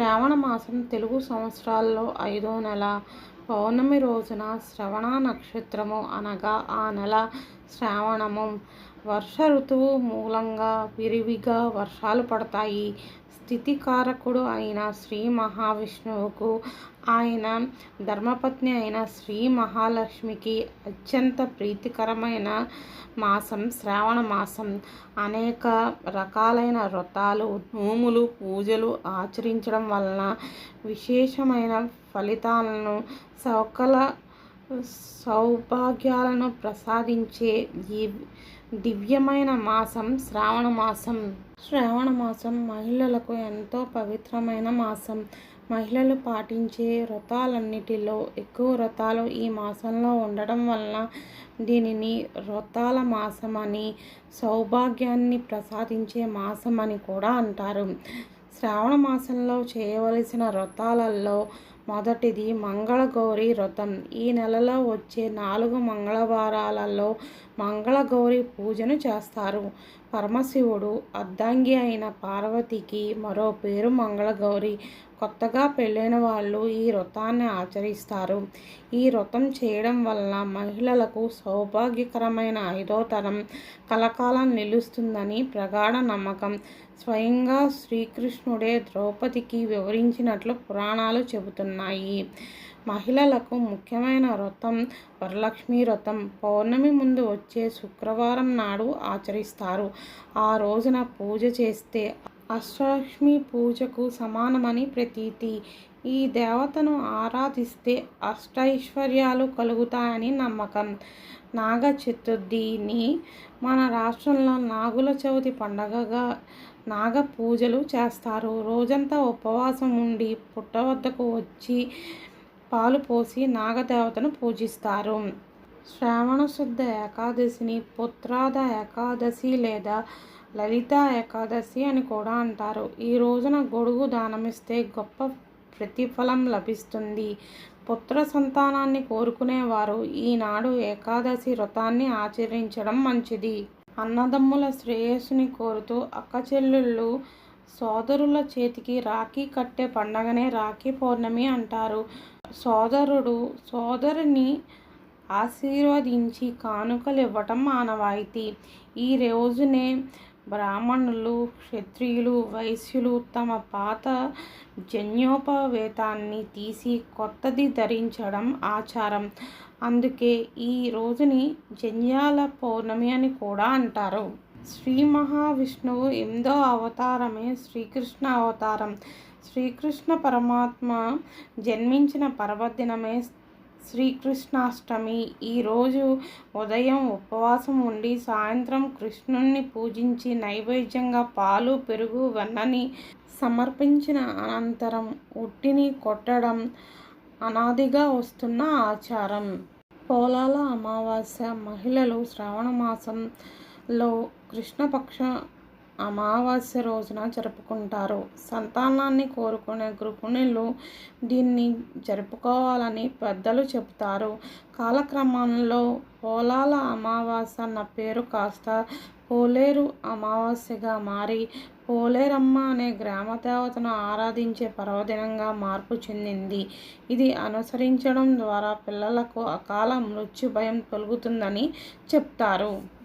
శ్రావణ మాసం తెలుగు సంవత్సరాల్లో ఐదో నెల. పౌర్ణమి రోజున శ్రవణ నక్షత్రము అనగా ఆ నెల శ్రావణము. వర్ష ఋతువు మూలంగా విరివిగా వర్షాలు పడతాయి. స్థితికారకుడు అయిన శ్రీ మహావిష్ణువుకు ఆయన ధర్మపత్ని అయిన శ్రీ మహాలక్ష్మికి అత్యంత ప్రీతికరమైన మాసం శ్రావణ మాసం. అనేక రకాలైన వ్రతాలు నోములు పూజలు ఆచరించడం వలన విశేషమైన ఫలితాలను సౌకల సౌభాగ్యాలను ప్రసాదించే ఈ దివ్యమైన మాసం శ్రావణ మాసం. శ్రావణ మాసం మహిళలకు ఎంతో పవిత్రమైన మాసం. మహిళలు పాటించే వ్రతాలన్నిటిలో ఎక్కువ వ్రతాలు ఈ మాసంలో ఉండడం వలన దీనిని వ్రతాల మాసం అని సౌభాగ్యాన్ని ప్రసాదించే మాసం అని కూడా అంటారు. శ్రావణ మాసంలో చేయవలసిన వ్రతాలలో మొదటిది మంగళగౌరి వ్రతం ఈ నెలలో వచ్చే నాలుగు మంగళవారాలలో మంగళగౌరి పూజను చేస్తారు. పరమశివుడు అర్ధాంగి అయిన పార్వతికి మరో పేరు మంగళగౌరి. కొత్తగా పెళ్ళైన వాళ్ళు ఈ వ్రతాన్ని ఆచరిస్తారు. ఈ వ్రతం చేయడం వలన మహిళలకు సౌభాగ్యకరమైన ఐదో తరం కలకాలం నిలుస్తుందని ప్రగాఢ నమ్మకం. స్వయంగా శ్రీకృష్ణుడే ద్రౌపదికి వివరించినట్లు పురాణాలు చెబుతున్నాయి. ఉన్నాయి. మహిళలకు ముఖ్యమైన వ్రతం వరలక్ష్మి వ్రతం. పౌర్ణమి ముందు వచ్చే శుక్రవారం నాడు ఆచరిస్తారు. ఆ రోజున పూజ చేస్తే అష్టలక్ష్మి పూజకు సమానమని ప్రతీతి. ఈ దేవతను ఆరాధిస్తే అష్టైశ్వర్యాలు కలుగుతాయని నమ్మకం. నాగ చతుర్థిని మన రాష్ట్రంలో నాగుల చవితి పండగగా నాగ పూజలు చేస్తారు. రోజంతా ఉపవాసం ఉండి పుట్ట వద్దకు వచ్చి పాలు పోసి నాగదేవతను పూజిస్తారు. శ్రావణ శుద్ధ ఏకాదశిని పుత్రాద ఏకాదశి లేదా లలిత ఏకాదశి అని కూడా అంటారు. ఈ రోజున గొడుగు దానమిస్తే గొప్ప ప్రతిఫలం లభిస్తుంది. పుత్ర సంతానాన్ని కోరుకునేవారు. ఈనాడు ఏకాదశి వ్రతాన్ని ఆచరించడం మంచిది. అన్నదమ్ముల శ్రేయస్సుని కోరుతూ అక్కచెల్లెళ్ళు సోదరుల చేతికి రాఖీ కట్టే పండగనే రాఖీ పౌర్ణమి అంటారు. సోదరుడు సోదరుని ఆశీర్వదించి కానుకలు ఇవ్వటం ఆనవాయితీ ఈ రోజునే బ్రాహ్మణులు క్షత్రియులు వైశ్యులు తమ పాత జన్యోపవేతాన్ని తీసి కొత్తది ధరించడం ఆచారం. అందుకే ఈ రోజుని జన్యాల పౌర్ణమి అని కూడా అంటారు. శ్రీ మహావిష్ణువు ఎనిమిదో అవతారమే శ్రీకృష్ణ అవతారం. శ్రీకృష్ణ పరమాత్మ జన్మించిన పర్వదినమే శ్రీకృష్ణాష్టమి. ఈరోజు ఉదయం ఉపవాసం ఉండి సాయంత్రం కృష్ణుణ్ణి పూజించి నైవేద్యంగా పాలు పెరుగు వెన్నని సమర్పించిన అనంతరం ఉట్టిని కొట్టడం అనాదిగా వస్తున్న ఆచారం. పోలాల అమావాస్య మహిళలు శ్రావణ మాసంలో కృష్ణపక్ష అమావాస్య రోజున జరుపుకుంటారు. సంతానాన్ని కోరుకునే గృహిణులు దీన్ని జరుపుకోవాలని పెద్దలు చెబుతారు. కాలక్రమంలో పోలాల అమావాస్య అన్న పేరు కాస్త పోలేరు అమావాస్యగా మారి పోలేరమ్మ అనే గ్రామ దేవతను ఆరాధించే పర్వదినంగా మార్పు చెందింది. ఇది అనుసరించడం ద్వారా పిల్లలకు అకాల మృత్యు భయం తొలుగుతుందని చెప్తారు.